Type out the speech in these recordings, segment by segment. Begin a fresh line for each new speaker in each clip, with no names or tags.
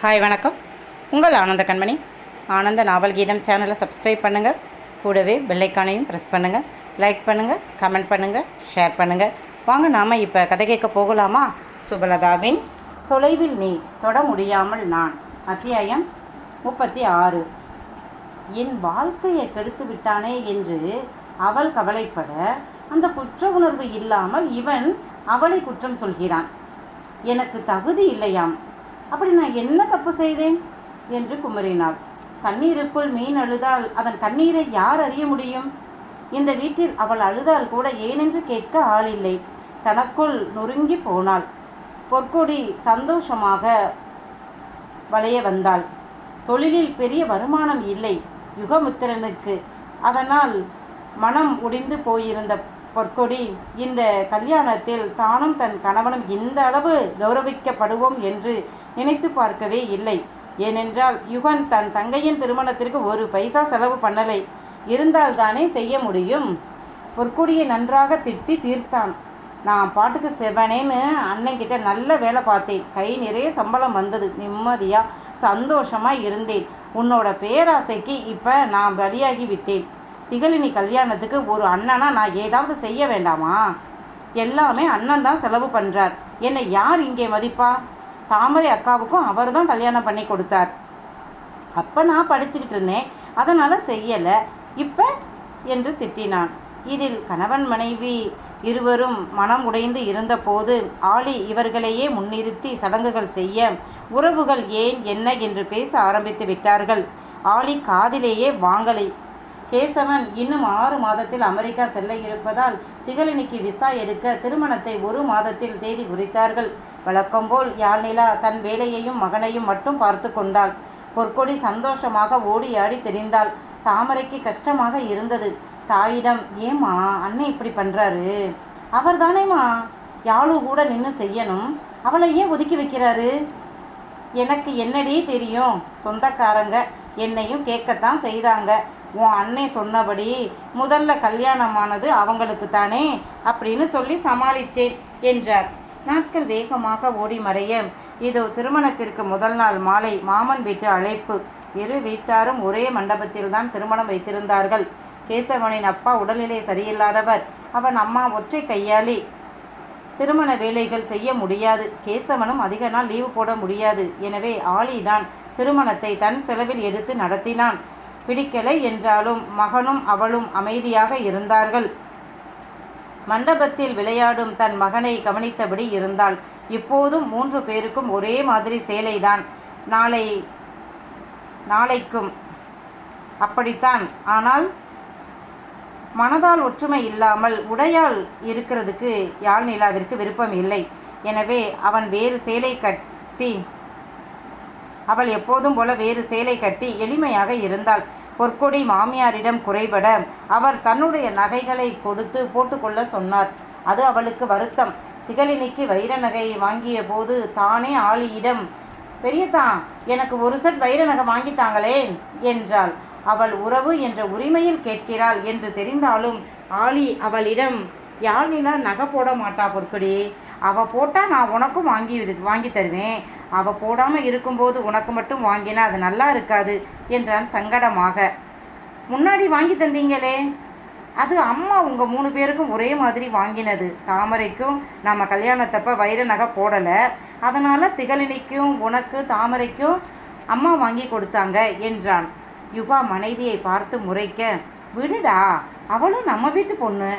Hi வணக்கம். உங்கள் ஆனந்த கண்மணி. ஆனந்த நாவல் கீதம் சேனலை சப்ஸ்கிரைப் பண்ணுங்கள் கூடவே பெல்லைக்கானையும் ப்ரெஸ் பண்ணுங்கள் லைக் பண்ணுங்கள் கமெண்ட் பண்ணுங்கள் ஷேர் பண்ணுங்கள் வாங்க நாம் இப்போ கதை கேட்க போகலாமா? சுபலதாவின் தொலைவில் நீ தொட முடியாமல் நான். அத்தியாயம் முப்பத்தி ஆறு. என் வாழ்க்கையை கெடுத்து விட்டானே என்று அவள் கவலைப்பட அந்த குற்ற உணர்வு இல்லாமல் இவன் அவளை குற்றம் சொல்கிறான். எனக்கு தகுதி இல்லையாம். அப்படி நான் என்ன தப்பு செய்தேன்? என்று குமரினாள். கண்ணீருக்குள் மீன் அழுதால் அதன் கண்ணீரை யார் அறிய முடியும்? இந்த வீட்டில் அவள் அழுதால் கூட ஏனென்று கேட்க ஆள் இல்லை தனக்குள் நொறுங்கி போனாள். பொற்கொடி சந்தோஷமாக வளைய வந்தாள். தொழிலில் பெரிய வருமானம் இல்லை. யுகமுத்திரனுக்கு. அதனால் மனம் உடிந்து போயிருந்த பொற்கொடி இந்த கல்யாணத்தில் தானும் தன் கணவனும் இந்த அளவு கௌரவிக்கப்படுவோம் என்று நினைத்து பார்க்கவே இல்லை. ஏனென்றால் யுகன் தன் தங்கையின் திருமணத்திற்கு ஒரு பைசா செலவு பண்ணலை. இருந்தால்தானே செய்ய முடியும்? பொற்கொடியை நன்றாக திட்டி தீர்த்தான். நான் பாட்டுக்கு செவனேன்னு அண்ணன்கிட்ட நல்ல வேலை பார்த்தேன். கை நிறைய சம்பளம் வந்தது. நிம்மதியாக சந்தோஷமாக இருந்தேன். உன்னோட பேராசைக்கு இப்போ நான் பலியாகி விட்டேன். திகழினி கல்யாணத்துக்கு ஒரு அண்ணனா நான் ஏதாவது செய்ய வேண்டாமா? எல்லாமே அண்ணன் தான் செலவு பண்ணுறார் என்னை யார் இங்கே மதிப்பா? தாமரை அக்காவுக்கும் அவர் தான் கல்யாணம் பண்ணி கொடுத்தார். அப்போ நான் படிச்சுக்கிட்டு இருந்தேன். அதனால் செய்யலை. இப்போ என்று திட்டினான். இதில் கணவன் மனைவி இருவரும் மனம் உடைந்து இருந்தபோது ஆளி இவர்களையே முன்னிறுத்தி சடங்குகள் செய்ய உறவுகள் ஏன் என்ன? என்று பேச ஆரம்பித்து விட்டார்கள். ஆளி காதிலேயே வாங்கலை. கேசவன் இன்னும் ஆறு மாதத்தில் அமெரிக்கா செல்ல இருப்பதால் திகழினிக்கு விசா எடுக்க திருமணத்தை ஒரு மாதத்தில் தேதி குறித்தார்கள் வழக்கம்போல் யாழ்நிலா தன் வேலையையும் மகனையும் மட்டும் பார்த்து கொண்டாள். பொற்கொடி சந்தோஷமாக ஓடி ஆடி தெரிந்தாள். தாமரைக்கு கஷ்டமாக இருந்தது. தாயிடம் ஏம்மா அண்ணன் இப்படி பண்ணுறாரு அவர் தானேம்மா யாழு கூட நின்று செய்யணும். அவளை ஏன் ஒதுக்கி வைக்கிறாரு? எனக்கு என்னடி தெரியும். சொந்தக்காரங்க என்னையும் கேட்கத்தான் செய்தாங்க. உன் அண்ணன் சொன்னபடி முதல்ல கல்யாணமானது அவங்களுக்கு தானே அப்படின்னு சொல்லி சமாளித்தேன் என்றார். நாட்கள் வேகமாக ஓடி மறைய. இதோ திருமணத்திற்கு முதல் நாள் மாலை மாமன் வீட்டு அழைப்பு. இரு வீட்டாரும் ஒரே மண்டபத்தில்தான் திருமணம் வைத்திருந்தார்கள். கேசவனின் அப்பா உடல்நிலை சரியில்லாதவர். அவன் அம்மா ஒற்றை கையாளி திருமண வேலைகள் செய்ய முடியாது. கேசவனும் அதிக நாள் லீவு போட முடியாது. எனவே ஆலிதான் திருமணத்தை தன் செலவில் எடுத்து நடத்தினான். பிடிக்கலை என்றாலும் மகனும் அவளும் அமைதியாக இருந்தார்கள். மண்டபத்தில் விளையாடும் தன் மகனை கவனித்தபடி இருந்தாள். இப்போதும் மூன்று பேருக்கும் ஒரே மாதிரி சேலைதான். நாளை நாளைக்கும் அப்படித்தான். ஆனால் மனதால் ஒற்றுமை இல்லாமல் உடையால் இருக்கிறதுக்கு யாழ் நிலாவிற்கு விருப்பம் இல்லை. எனவே அவன் வேறு சேலை கட்டி அவள் எப்போதும் போல வேறு சேலை கட்டி எளிமையாக இருந்தாள். பொற்கொடி மாமியாரிடம் குறைபட அவர் தன்னுடைய நகைகளை கொடுத்து போட்டுக்கொள்ள சொன்னார். அது அவளுக்கு வருத்தம். திகழினிக்கு வைர நகை வாங்கிய போது தானே ஆளியிடம் பெரியதா எனக்கு ஒரு செட் வைர நகை வாங்கித்தாங்களே என்றாள். அவள் உறவு என்ற உரிமையில் கேட்கிறாள் என்று தெரிந்தாலும் ஆளி அவளிடம் யாழ்நிலா நகை போட மாட்டா பொற்கொடி? அவள் போட்டால் நான் உனக்கும் வாங்கி விடு- வாங்கி தருவேன். அவள் போடாமல் இருக்கும்போது உனக்கு மட்டும் வாங்கினா அது நல்லா இருக்காது என்றான் சங்கடமாக. முன்னாடி வாங்கி தந்தீங்களே? அது அம்மா உங்கள் மூணு பேருக்கும் ஒரே மாதிரி வாங்கினது. தாமரைக்கும் நம்ம கல்யாணத்தப்ப வைர நகை போடலை. அதனால் திகழினிக்கும் உனக்கு தாமரைக்கும் அம்மா வாங்கி கொடுத்தாங்க என்றான். யுகா மனைவியை பார்த்து முறைக்க விடுடா அவளும் நம்ம வீட்டு பொண்ணு.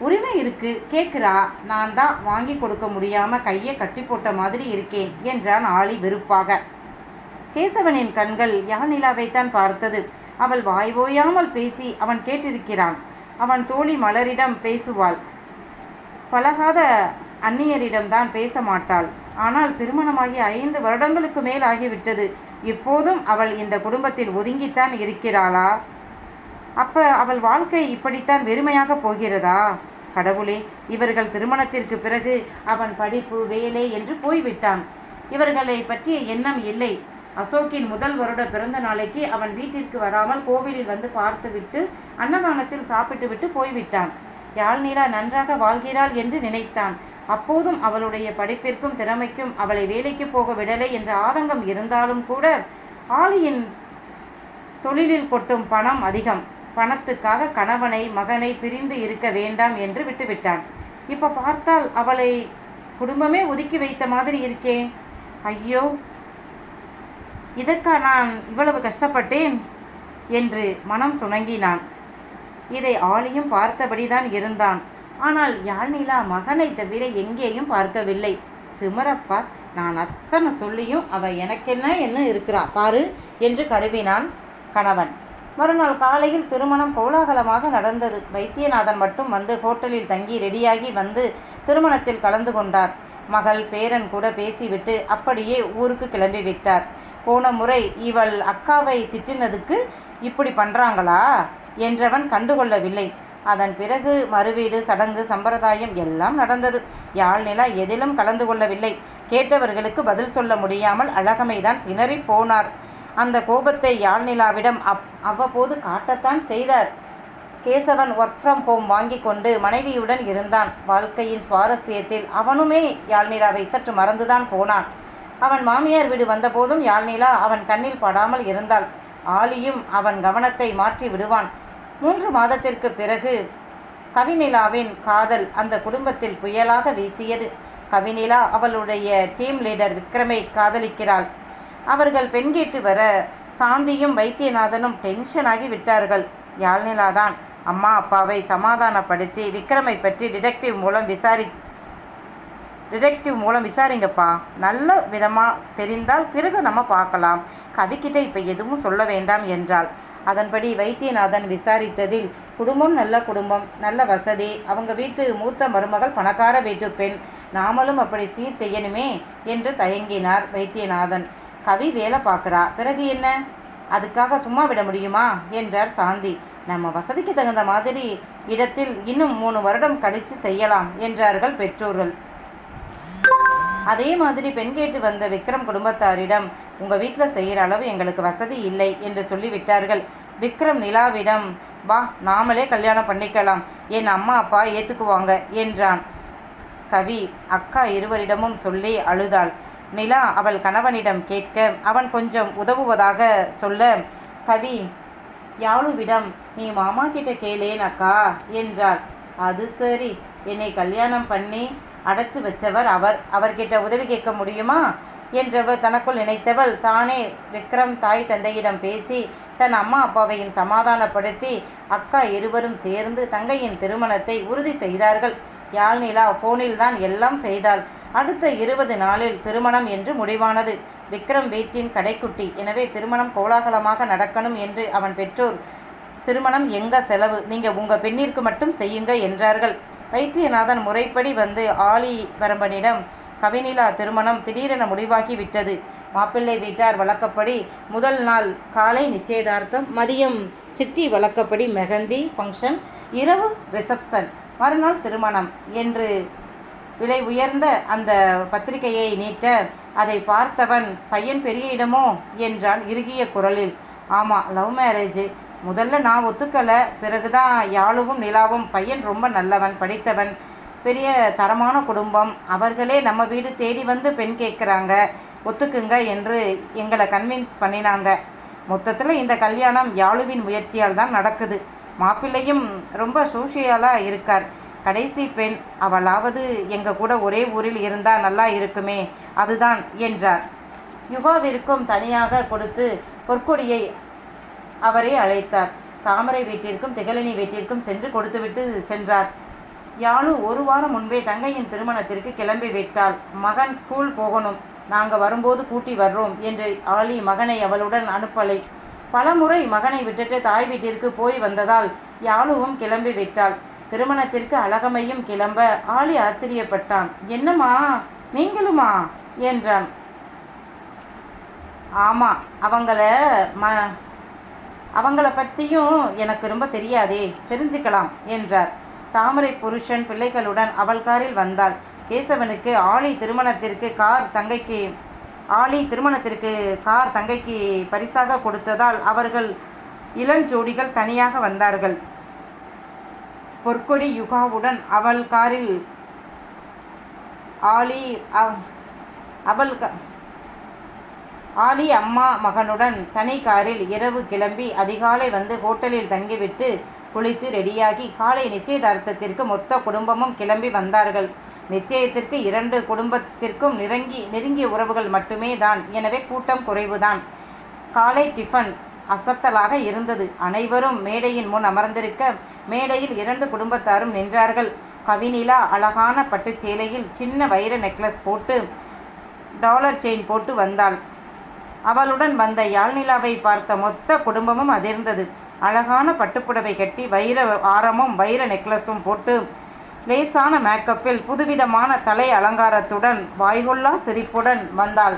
உரிமை இருக்கு கேட்குறா நான் தான் வாங்கி கொடுக்க முடியாமல் கையை கட்டி போட்ட மாதிரி இருக்கேன் என்றான் ஆளி வெறுப்பாக. கேசவனின் கண்கள் யானிலாவைத்தான் பார்த்தது. அவள் வாய் ஓயாமல் பேசி அவன் கேட்டிருக்கிறான். அவன் தோழி மலரிடம் பேசுவாள். பழகாத அந்நியரிடம்தான் பேச மாட்டாள். ஆனால் திருமணமாகி ஐந்து வருடங்களுக்கு மேல் ஆகிவிட்டது. இப்போதும் அவள் இந்த குடும்பத்தில் ஒதுங்கித்தான் இருக்கிறாளா? அப்ப அவள் வாழ்க்கை இப்படித்தான் வெறுமையாக போகிறதா? கடவுளே இவர்கள் திருமணத்திற்கு பிறகு அவன் படிப்பு வேலை என்று போய்விட்டான். இவர்களை பற்றிய எண்ணம் இல்லை. அசோக்கின் முதல் வருட பிறந்த நாளைக்கு அவன் வீட்டிற்கு வராமல் கோவிலில் வந்து பார்த்துவிட்டு அன்னதானத்தில் சாப்பிட்டு விட்டு போய்விட்டான் யாழ்நீலா நன்றாக வாழ்கிறாள் என்று நினைத்தான். அப்போதும் அவளுடைய படிப்பிற்கும் திறமைக்கும் அவளை வேலைக்கு போக விடலை என்ற ஆதங்கம் இருந்தாலும் கூட ஆலியின் தொழிலில் கொட்டும் பணம் அதிகம். பணத்துக்காக கணவனை மகனை பிரிந்து இருக்க வேண்டாம் என்று விட்டுவிட்டான். இப்போ பார்த்தால் அவளை குடும்பமே ஒதுக்கி வைத்த மாதிரி இருக்கே. ஐயோ இதற்கா நான் இவ்வளவு கஷ்டப்பட்டேன்? என்று மனம் சுணங்கினான். இதை ஆளியும் பார்த்தபடிதான் இருந்தான். ஆனால் யாழ்நிலா மகனை தவிர எங்கேயும் பார்க்கவில்லை. திமரப்பா நான் அத்தனை சொல்லியும் அவ எனக்கென்ன என்ன இருக்கிறா பாரு என்று கருவினான் கணவன். மறுநாள் காலையில் திருமணம் கோலாகலமாக நடந்தது. வைத்தியநாதன் மட்டும் வந்து ஹோட்டலில் தங்கி ரெடியாகி வந்து திருமணத்தில் கலந்து கொண்டார். மகள் பேரன் கூட பேசிவிட்டு அப்படியே ஊருக்கு கிளம்பி விட்டார். போன முறை இவள் அக்காவை திட்டினதுக்கு இப்படி பண்றாங்களா என்றவன் கண்டுகொள்ளவில்லை. அதன் பிறகு மறுவீடு சடங்கு சம்பிரதாயம் எல்லாம் நடந்தது. யாழ் நிலா எதிலும் கலந்து கொள்ளவில்லை. கேட்டவர்களுக்கு பதில் சொல்ல முடியாமல் அழகமைதான் திணறி போனார். அந்த கோபத்தை யாழ்நிலாவிடம் அப் அவ்வப்போது காட்டத்தான் செய்தார். கேசவன் ஒர்க் ஃப்ரம் ஹோம் வாங்கி கொண்டு மனைவியுடன் இருந்தான். வாழ்க்கையின் சுவாரஸ்யத்தில் அவனுமே யாழ்நிலாவை சற்று மறந்துதான் போனான். அவன் மாமியார் வீடு வந்தபோதும் யாழ்நிலா அவன் கண்ணில் படாமல் இருந்தாள். ஆலியும் அவன் கவனத்தை மாற்றி விடுவான். மூன்று மாதத்திற்கு பிறகு கவிநிலாவின் காதல் அந்த குடும்பத்தில் புயலாக வீசியது. கவிநிலா அவளுடைய டீம் லீடர் விக்ரமை காதலிக்கிறாள். அவர்கள் பெண் கேட்டு வர சாந்தியும் வைத்தியநாதனும் டென்ஷனாகி விட்டார்கள். யாழ்நிலாதான். அம்மா அப்பாவை சமாதானப்படுத்தி விக்ரமை பற்றி டிடெக்டிவ் மூலம் விசாரி டிடெக்டிவ் மூலம் விசாரிங்கப்பா. நல்ல விதமாக தெரிந்தால் பிறகு நம்ம பார்க்கலாம். கவிக்கிட்ட இப்போ எதுவும் சொல்ல வேண்டாம் என்றாள். அதன்படி வைத்தியநாதன் விசாரித்ததில் குடும்பம் நல்ல குடும்பம் நல்ல வசதி அவங்க வீட்டு மூத்த மருமகள் பணக்கார வீட்டு பெண் நாமளும் அப்படி சீர் செய்யணுமே என்று தயங்கினார் வைத்தியநாதன். கவி வேலை பார்க்குறா. பிறகு என்ன? அதுக்காக சும்மா விட முடியுமா? என்றார் சாந்தி. நம்ம வசதிக்கு தகுந்த மாதிரி இடத்தில் இன்னும் மூணு வருடம் கழித்து செய்யலாம் என்றார்கள் பெற்றோர்கள். அதே மாதிரி பெண் கேட்டு வந்த விக்ரம் குடும்பத்தாரிடம் உங்கள் வீட்டில் செய்கிற அளவு எங்களுக்கு வசதி இல்லை என்று சொல்லிவிட்டார்கள். விக்ரம் நிலாவிடம் வா நாமளே கல்யாணம் பண்ணிக்கலாம். என் அம்மா அப்பா ஏற்றுக்குவாங்க என்றான். கவி அக்கா இருவரிடமும் சொல்லி அழுதாள். நிலா அவள் கணவனிடம் கேட்க அவன் கொஞ்சம் உதவுவதாக சொல்ல கவி யாழுவிடம் நீ மாமா கிட்ட கேளேன் அக்கா என்றாள். அது சரி. என்னை கல்யாணம் பண்ணி அடைச்சு வச்சவர் அவர். அவர்கிட்ட உதவி கேட்க முடியுமா? என்றவள் தனக்குள் நினைத்தவள் தானே விக்ரம் தாய் தந்தையிடம் பேசி தன் அம்மா அப்பாவையும் சமாதானப்படுத்தி அக்கா இருவரும் சேர்ந்து தங்கையின் திருமணத்தை உறுதி செய்தார்கள். யாழ்நிலா ஃபோனில் தான் எல்லாம் செய்தாள். அடுத்த இருபது நாளில் திருமணம் என்று முடிவானது. விக்ரம் வீட்டின் கடைக்குட்டி. எனவே திருமணம் கோலாகலமாக நடக்கணும் என்று அவன் பெற்றோர் திருமணம் எங்க செலவு? நீங்க உங்க பெண்ணிற்கு மட்டும் செய்யுங்க என்றார்கள். வைத்தியநாதன் முறைப்படி வந்து ஆலி பரம்பனிடம் கவினிலா திருமணம் திடீரென முடிவாகி விட்டது. மாப்பிள்ளை வீட்டார் வழக்கப்படி முதல் நாள் காலை நிச்சயதார்த்தம் மதியம் சிட்டி வழக்கப்படி மெஹந்தி ஃபங்க்ஷன் இரவு ரிசப்ஷன் மறுநாள் திருமணம் என்று விலை உயர்ந்த அந்த பத்திரிகையை நீட்ட அதை பார்த்தவன் பையன் பெரிய இடமோ என்றான் இறுகிய குரலில். ஆமாம் லவ் மேரேஜ் முதல்ல நான் ஒத்துக்கலை பிறகுதான் யாழுவும் நிலாவும் பையன் ரொம்ப நல்லவன் படித்தவன் பெரிய தரமான குடும்பம் அவர்களே நம்ம வீடு தேடி வந்து பெண் கேட்குறாங்க ஒத்துக்குங்க என்று எங்களை கன்வின்ஸ் பண்ணினாங்க. மொத்தத்தில் இந்த கல்யாணம் யாழுவின் முயற்சியால் தான் நடக்குது. மாப்பிள்ளையும் ரொம்ப சோஷியலாக இருக்கார். கடைசி பெண் அவளாவது எங்கள் கூட ஒரே ஊரில் இருந்தால் நல்லா இருக்குமே அதுதான் என்றார். யுகாவிற்கும் தனியாக கொடுத்து பொற்கொடியை அவரே அழைத்தார். தாமரை வீட்டிற்கும் திகழனி வீட்டிற்கும் சென்று கொடுத்துவிட்டு சென்றார். யாழு ஒரு வாரம் முன்பே தங்கையின் திருமணத்திற்கு கிளம்பி விட்டாள். மகன் ஸ்கூல் போகணும் நாங்கள் வரும்போது கூட்டி வர்றோம் என்று ஆளி மகனை அவளுடன் அனுப்பலை. பலமுறை மகனை விட்டுட்டு தாய் வீட்டிற்கு போய் வந்ததால் யாழுவும் கிளம்பி விட்டாள். திருமணத்திற்கு அழகமையும் கிளம்ப ஆளி ஆச்சரியப்பட்டான். என்னம்மா? நீங்களுமா? என்றான். ஆமாம் அவங்கள ம அவங்கள பற்றியும் எனக்கு ரொம்ப தெரியாதே தெரிஞ்சுக்கலாம் என்றார். தாமரை புருஷன் பிள்ளைகளுடன் அவள் காரில் வந்தாள். கேசவனுக்கு ஆளி திருமணத்திற்கு கார் தங்கைக்கு ஆளி திருமணத்திற்கு கார் தங்கைக்கு பரிசாக கொடுத்ததால் அவர்கள் இளஞ்சோடிகள் தனியாக வந்தார்கள். பொற்கொடி யுகாவுடன் அவள் காரில் ஆலி அவள் ஆலி அம்மா மகனுடன் தனி காரில் இரவு கிளம்பி அதிகாலை வந்து ஹோட்டலில் தங்கிவிட்டு குளித்து ரெடியாகி காலை நிச்சயதார்த்தத்திற்கு மொத்த குடும்பமும் கிளம்பி வந்தார்கள். நிச்சயத்திற்கு இரண்டு குடும்பத்திற்கும் நெருங்கி நெருங்கிய உறவுகள் மட்டுமே தான். எனவே கூட்டம் குறைவுதான். காலை டிஃபன் அசத்தலாக இருந்தது. அனைவரும் மேடையின் முன் அமர்ந்திருக்க மேடையில் இரண்டு குடும்பத்தாரும் நின்றார்கள். கவினிலா அழகான பட்டுச்சேலையில் சின்ன வைர நெக்லஸ் போட்டு டாலர் செயின் போட்டு வந்தாள். அவளுடன் வந்த யாழ்நிலாவை பார்த்த மொத்த குடும்பமும் அதிர்ந்தது. அழகான பட்டுப்புடவை கட்டி வைர ஆரமும் வைர நெக்லஸும் போட்டு லேசான மேக்கப்பில் புதுவிதமான தலை அலங்காரத்துடன் வாய்கொள்ளா சிரிப்புடன் வந்தாள்.